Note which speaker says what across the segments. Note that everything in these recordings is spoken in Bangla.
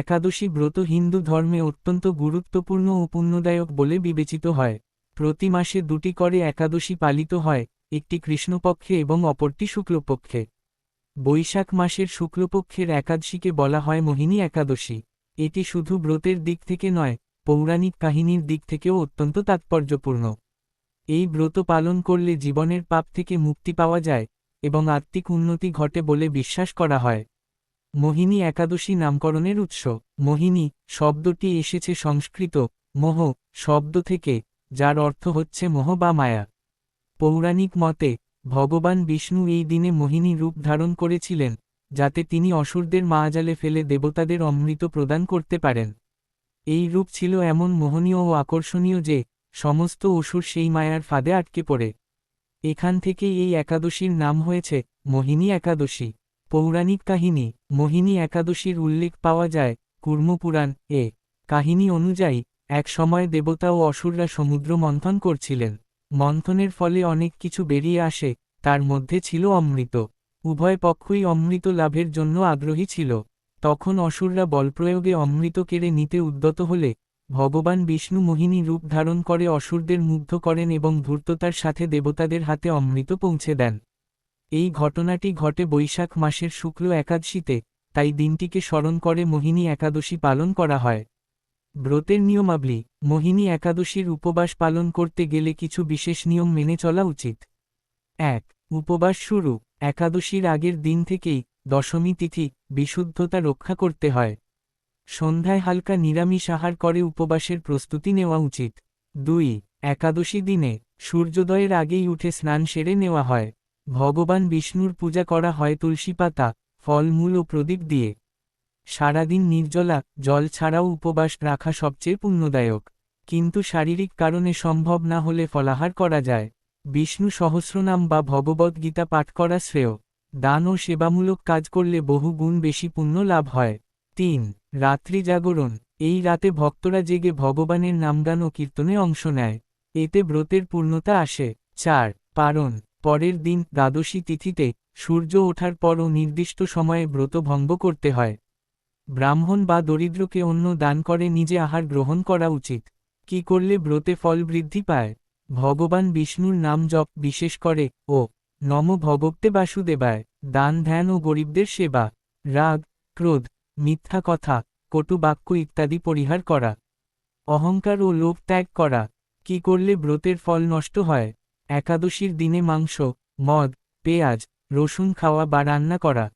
Speaker 1: একাদশী ব্রত হিন্দু ধর্মে অত্যন্ত গুরুত্বপূর্ণ ও পুণ্যদায়ক বলে বিবেচিত হয়। প্রতি মাসে দুটি করে একাদশী পালিত হয়, একটি কৃষ্ণপক্ষে এবং অপরটি শুক্লপক্ষে। বৈশাখ মাসের শুক্লপক্ষের একাদশীকে বলা হয় মোহিনী একাদশী। এটি শুধু ব্রতের দিক থেকে নয়, পৌরাণিক কাহিনীর দিক থেকেও অত্যন্ত তাৎপর্যপূর্ণ। এই ব্রত পালন করলে জীবনের পাপ থেকে মুক্তি পাওয়া যায় এবং আত্মিক উন্নতি ঘটে বলে বিশ্বাস করা হয়। মোহিনী একাদশী নামকরণের উৎস। মোহিনী, শব্দটি এসেছে সংস্কৃত, মোহ, শব্দ থেকে, যার অর্থ হচ্ছে মোহ বা মায়া। পৌরাণিক মতে, ভগবান বিষ্ণু এই দিনে মোহিনী রূপ ধারণ করেছিলেন, যাতে তিনি অসুরদের মায়াজালে ফেলে দেবতাদের অমৃত প্রদান করতে পারেন। এই রূপ ছিল এমন মোহনীয় ও আকর্ষণীয় যে, সমস্ত অসুর সেই মায়ার ফাঁদে আটকে পড়ে। এখান থেকেই এই একাদশীর নাম হয়েছে, মোহিনী একাদশী। পৌরাণিক কাহিনী, মোহিনী একাদশীর উল্লেখ পাওয়া যায় কুর্মপুরাণ এ। কাহিনী অনুযায়ী, এক সময় দেবতা ও অসুররা সমুদ্র মন্থন করছিলেন। মন্থনের ফলে অনেক কিছু বেরিয়ে আসে, তার মধ্যে ছিল অমৃত। উভয় পক্ষই অমৃত লাভের জন্য আগ্রহী ছিল। তখন অসুররা বলপ্রয়োগে অমৃত কেড়ে নিতে উদ্যত হলে, ভগবান বিষ্ণু মোহিনী রূপ ধারণ করে অসুরদের মুগ্ধ করেন এবং ধূর্ততার সাথে দেবতাদের হাতে অমৃত পৌঁছে দেন। এই ঘটনাটি ঘটে বৈশাখ মাসের শুক্ল একাদশীতে, তাই দিনটিকে স্মরণ করে মোহিনী একাদশী পালন করা হয়। ব্রতের নিয়মাবলী, মোহিনী একাদশীর উপবাস পালন করতে গেলে কিছু বিশেষ নিয়ম মেনে চলা উচিত। এক, উপবাস শুরু, একাদশীর আগের দিন থেকেই দশমী তিথি, বিশুদ্ধতা রক্ষা করতে হয়। সন্ধ্যায় হালকা নিরামিষ আহার করে উপবাসের প্রস্তুতি নেওয়া উচিত। দুই, একাদশী দিনে সূর্যোদয়ের আগেই উঠে স্নান সেরে নেওয়া হয়। ভগবান বিষ্ণুর পূজা করা হয় তুলসী পাতা, ফলমূল ও প্রদীপ দিয়ে। সারাদিন নির্জলা, জল ছাড়াও উপবাস রাখা সবচেয়ে পুণ্যদায়ক। কিন্তু শারীরিক কারণে সম্ভব না হলে ফলাহার করা যায়। বিষ্ণু সহস্রনাম বা ভগবদ্গীতা পাঠ করা শ্রেয়। দান ও সেবামূলক কাজ করলে বহু গুণ বেশি পুণ্য লাভ হয়। তিন, রাত্রি জাগরণ। এই রাতে ভক্তরা জেগে ভগবানের নামগান ও কীর্তনে অংশ নেয়। এতে ব্রতের পূর্ণতা আসে। চার, পারণ। পরের দিন দ্বাদশী তিথিতে সূর্য ওঠার পরও নির্দিষ্ট সময়ে ব্রত ভঙ্গ করতে হয়। ব্রাহ্মণ বা দরিদ্রকে অন্য দান করে নিজে আহার গ্রহণ করা উচিত। কি করলে ব্রতে ফল বৃদ্ধি পায়? ভগবান বিষ্ণুর নাম জপ বিশেষ করে ও নম ভগবতে বাসুদেবায়। দান ধ্যান ও গরিবদের সেবা। রাগ, ক্রোধ, মিথ্যা কথা, কটু বাক্য ইত্যাদি পরিহার করা। অহংকার ও লোভ ত্যাগ করা। কি করলে ব্রতের ফল নষ্ট হয়? একাদশীর দিনে মাংস, মদ, পেঁয়াজ, রসুন খাওয়া বা রান্না করা।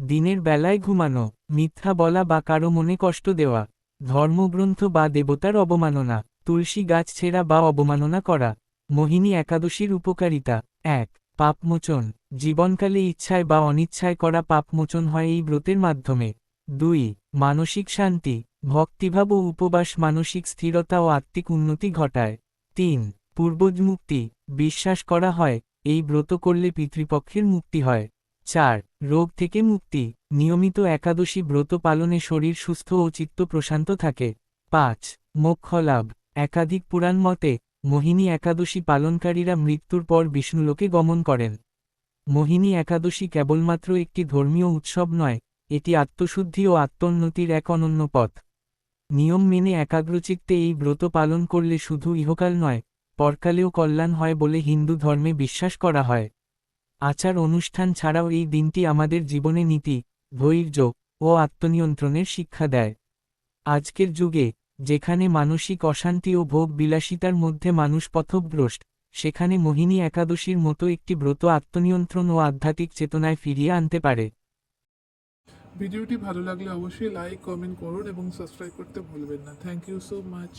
Speaker 1: দিনের বেলায় ঘুমানো, মিথ্যা বলা বা কারও মনে কষ্ট দেওয়া, ধর্মগ্রন্থ বা দেবতার অবমাননা, তুলসী গাছ ছেঁড়া বা অবমাননা করা। মোহিনী একাদশীর উপকারিতা, এক, পাপমোচন, জীবনকালে ইচ্ছায় বা অনিচ্ছায় করা পাপমোচন হয় এই ব্রতের মাধ্যমে। দুই, মানসিক শান্তি, ভক্তিভাব ও উপবাস মানসিক স্থিরতা ও আত্মিক উন্নতি ঘটায়। তিন পূর্বজ মুক্তি, বিশ্বাস করা হয়, এই ব্রত করলে পিতৃপক্ষের মুক্তি হয়। চার, রোগ থেকে মুক্তি, নিয়মিত একাদশী ব্রত পালনে শরীর সুস্থ ও চিত্ত প্রশান্ত থাকে। পাঁচ মোক্ষলাভ একাধিক পুরাণ মতে, মোহিনী একাদশী পালনকারীরা মৃত্যুর পর বিষ্ণুলোকে গমন করেন। মোহিনী একাদশী কেবলমাত্র একটি ধর্মীয় উৎসব নয়, এটি আত্মশুদ্ধি ও আত্মোন্নতির এক অনন্য পথ। নিয়ম মেনে একাগ্রচিত্তে এই ব্রত পালন করলে শুধু ইহকাল নয় পরকালেও কল্যাণ হয় বলে হিন্দু ধর্মে বিশ্বাস করা হয়। আচার অনুষ্ঠান ছাড়াও এই দিনটি আমাদের জীবনে নীতি, ধৈর্য ও আত্মনিয়ন্ত্রণের শিক্ষা দেয়। আজকের যুগে, যেখানে মানসিক অশান্তি ও ভোগ বিলাসিতার মধ্যে মানুষ পথভ্রষ্ট, সেখানে মোহিনী একাদশীর মতো একটি ব্রত আত্মনিয়ন্ত্রণ ও আধ্যাত্মিক চেতনায় ফিরিয়ে আনতে পারে।
Speaker 2: ভিডিওটি ভালো লাগলে অবশ্যই লাইক, কমেন্ট করুন এবং সাবস্ক্রাইব করতে ভুলবেন না। Thank you so much.